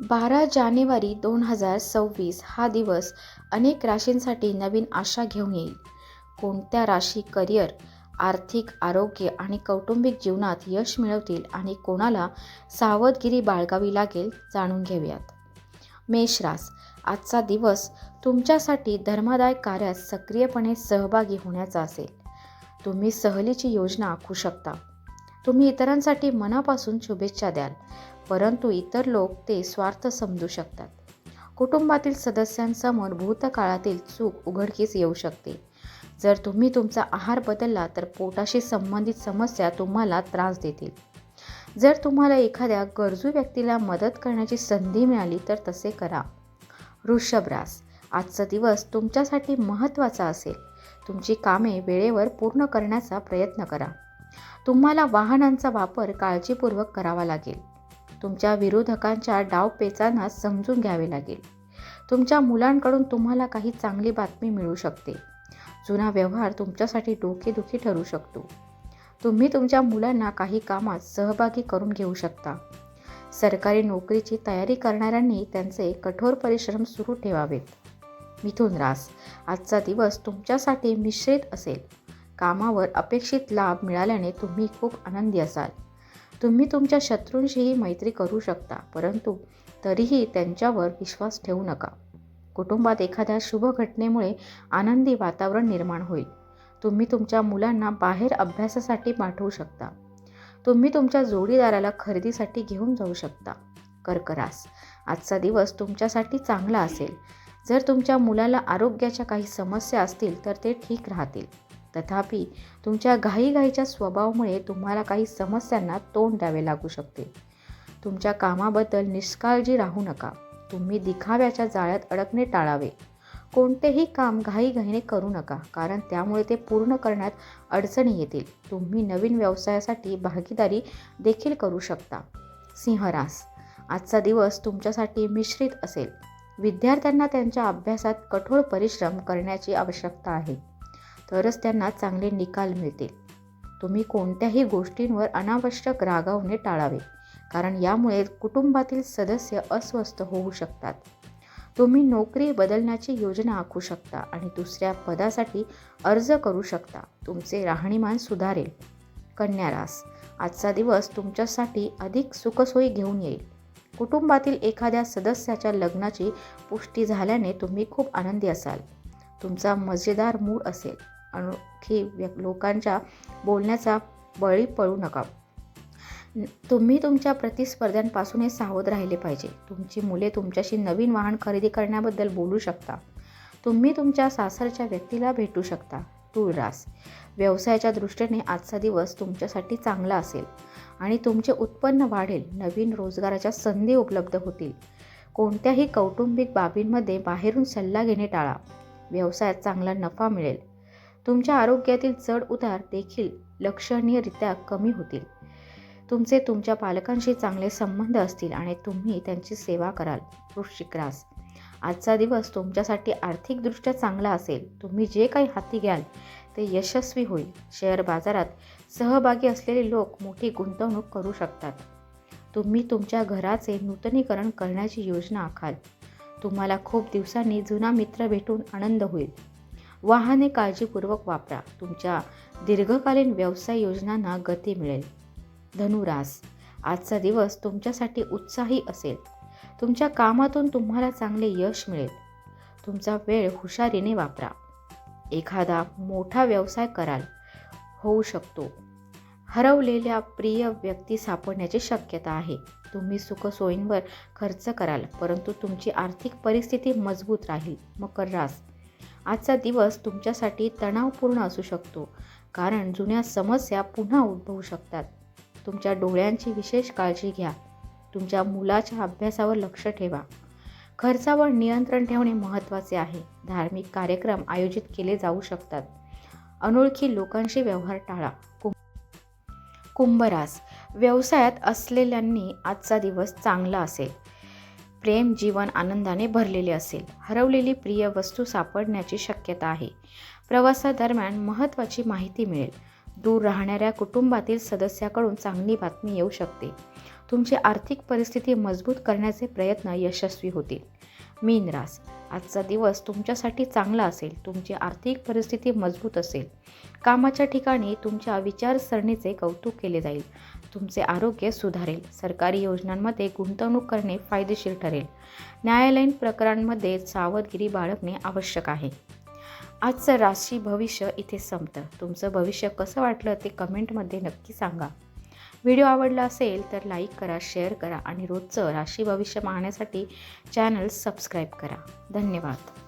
बारा जानेवारी दोन हजार सव्वीस हा दिवस अनेक राशींसाठी नवीन आशा घेऊन येईल. कोणत्या राशी करिअर आर्थिक आरोग्य आणि कौटुंबिक जीवनात यश मिळवतील आणि कोणाला सावधगिरी बाळगावी लागेल जाणून घेऊयात. मेषरास आजचा दिवस तुमच्यासाठी धर्मादाय कार्यात सक्रियपणे सहभागी होण्याचा असेल. तुम्ही सहलीची योजना आखू शकता. तुम्ही इतरांसाठी मनापासून शुभेच्छा द्याल. परंतु इतर लोक ते स्वार्थ समजू शकतात. कुटुंबातील सदस्यांसमोर भूतकाळातील चूक उघडकीस येऊ शकते. जर तुम्ही तुमचा आहार बदलला तर पोटाशी संबंधित समस्या तुम्हाला त्रास देतील. जर तुम्हाला एखाद्या गरजू व्यक्तीला मदत करण्याची संधी मिळाली तर तसे करा. वृषभरास आजचा दिवस तुमच्यासाठी महत्त्वाचा असेल. तुमची कामे वेळेवर पूर्ण करण्याचा प्रयत्न करा. तुम्हाला वाहनांचा वापर काळजीपूर्वक करावा लागेल. तुमच्या विरोधकांच्या डावपेचांना समजून घ्यावे लागेल. तुमच्या मुलांकडून तुम्हाला काही चांगली बातमी मिळू शकते. जुना व्यवहार तुमच्यासाठी डोकेदुखी ठरू शकतो. तुम्ही तुमच्या मुलांना काही कामात सहभागी करून घेऊ शकता. सरकारी नोकरीची तयारी करणाऱ्यांनी त्यांचे कठोर परिश्रम सुरू ठेवावेत. मिथुन रास आजचा दिवस तुमच्यासाठी मिश्रित असेल. कामावर अपेक्षित लाभ मिळाल्याने तुम्ही खूप आनंदी असाल. तुम्ही तुमच्या शत्रूंशीही मैत्री करू शकता परंतु तरीही त्यांच्यावर विश्वास ठेवू नका. कुटुंबात एखाद्या शुभ घटनेमुळे आनंदी वातावरण निर्माण होईल. तुम्ही तुमच्या मुलांना बाहेर अभ्यासासाठी पाठवू शकता. तुम्ही तुमच्या जोडीदाराला खरेदीसाठी घेऊन जाऊ शकता. कर्करास आजचा दिवस तुमच्यासाठी चांगला असेल. जर तुमच्या मुलाला आरोग्याच्या काही समस्या असतील तर ते ठीक राहतील. तथापि तुमच्या घाईघाईच्या स्वभावामुळे तुम्हाला काही समस्यांना तोंड द्यावे लागू शकते. तुमच्या कामाबद्दल निष्काळजी राहू नका. तुम्ही दिखाव्याच्या जाळ्यात अडकणे टाळावे. कोणतेही काम घाईघाईने करू नका कारण त्यामुळे ते पूर्ण करण्यात अडचणी येतील. तुम्ही नवीन व्यवसायासाठी भागीदारी देखील करू शकता. सिंहरास आजचा दिवस तुमच्यासाठी मिश्रित असेल. विद्यार्थ्यांना त्यांच्या अभ्यासात कठोर परिश्रम करण्याची आवश्यकता आहे. तरच त्यांना चांगले निकाल मिळतील. तुम्ही कोणत्याही गोष्टींवर अनावश्यक रागावणे टाळावे कारण यामुळे कुटुंबातील सदस्य अस्वस्थ होऊ शकतात. तुम्ही नोकरी बदलण्याची योजना आखू शकता आणि दुसऱ्या पदासाठी अर्ज करू शकता. तुमचे राहणीमान सुधारेल. कन्यारास आजचा दिवस तुमच्यासाठी अधिक सुखसोयी घेऊन येईल. कुटुंबातील एखाद्या सदस्याच्या लग्नाची पुष्टी झाल्याने तुम्ही खूप आनंदी असाल. तुमचा मजेदार मूड असेल. अनोखी व्य लोकांच्या बोलण्याचा बळी पडू नका. तुम्ही तुमच्या प्रतिस्पर्ध्यांपासूनही सावध राहिले पाहिजे. तुमची मुले तुमच्याशी नवीन वाहन खरेदी करण्याबद्दल बोलू शकता. तुम्ही तुमच्या सासरच्या व्यक्तीला भेटू शकता. तुळरास व्यवसायाच्या दृष्टीने आजचा दिवस तुमच्यासाठी चांगला असेल आणि तुमचे उत्पन्न वाढेल. नवीन रोजगाराच्या संधी उपलब्ध होतील. कोणत्याही कौटुंबिक बाबींमध्ये बाहेरून सल्ला घेणे टाळा. व्यवसायात चांगला नफा मिळेल. तुमच्या आरोग्यातील चढ उतार देखील लक्षणीयरित्या कमी होतील. तुमचे तुमच्या पालकांशी चांगले संबंध असतील आणि तुम्ही त्यांची सेवा कराल. वृश्चिक रास. आजचा दिवस तुमच्यासाठी आर्थिकदृष्ट्या चांगला असेल. तुम्ही जे काही हाती घ्याल ते यशस्वी होईल. शेअर बाजारात सहभागी असलेले लोक मोठी गुंतवणूक करू शकतात. तुम्ही तुमच्या घराचे नूतनीकरण करण्याची योजना आखाल. तुम्हाला खूप दिवसांनी जुना मित्र भेटून आनंद होईल. वाहने काळजीपूर्वक वापरा. तुमच्या दीर्घकालीन व्यवसाय योजनांना गती मिळेल. धनुरास आजचा दिवस तुमच्यासाठी उत्साही असेल. तुमच्या कामातून तुम्हाला चांगले यश मिळेल. तुमचा वेळ हुशारीने वापरा. एखादा मोठा व्यवसाय कराल. होऊ शकतो. हरवलेल्या प्रिय व्यक्ती सापडण्याची शक्यता आहे. तुम्ही सुखसोयींवर खर्च कराल परंतु तुमची आर्थिक परिस्थिती मजबूत राहील. मकर रास. आजचा दिवस तुमच्यासाठी तणावपूर्ण असू शकतो कारण जुन्या समस्या पुन्हा उद्भवू शकतात. तुमच्या डोळ्यांची विशेष काळजी घ्या. तुमच्या मुलाच्या अभ्यासावर लक्ष ठेवा. खर्चावर नियंत्रण ठेवणे महत्त्वाचे आहे. धार्मिक कार्यक्रम आयोजित केले जाऊ शकतात. अनोळखी लोकांशी व्यवहार टाळा. कुंभरास. व्यवसायात असलेल्यांनी आजचा दिवस चांगला असेल. प्रेम जीवन आनंदाने भरलेले असेल. हरवलेली प्रिय वस्तू सापडण्याची शक्यता आहे. प्रवासादरम्यान महत्त्वाची माहिती मिळेल. दूर राहणाऱ्या कुटुंबातील सदस्याकडून चांगली बातमी येऊ शकते. तुमची आर्थिक परिस्थिती मजबूत करण्याचे प्रयत्न यशस्वी होतील. मीन रास आजचा दिवस तुमच्यासाठी चांगला असेल. तुमची आर्थिक परिस्थिती मजबूत असेल. कामाच्या ठिकाणी तुमच्या विचारसरणीचे कौतुक केले जाईल. तुमचे आरोग्य सुधारेल. सरकारी योजनांमध्ये गुंतवणूक करणे फायदेशीर ठरेल. न्यायालयीन प्रकरणांमध्ये सावधगिरी बाळगणे आवश्यक आहे. आजचं राशी भविष्य इथे संपतं. तुमचं भविष्य कसं वाटलं ते कमेंटमध्ये नक्की सांगा. व्हिडिओ आवडला असेल तर लाईक करा शेअर करा आणि रोजचं राशी भविष्य पाहण्यासाठी चॅनल सबस्क्राईब करा. धन्यवाद.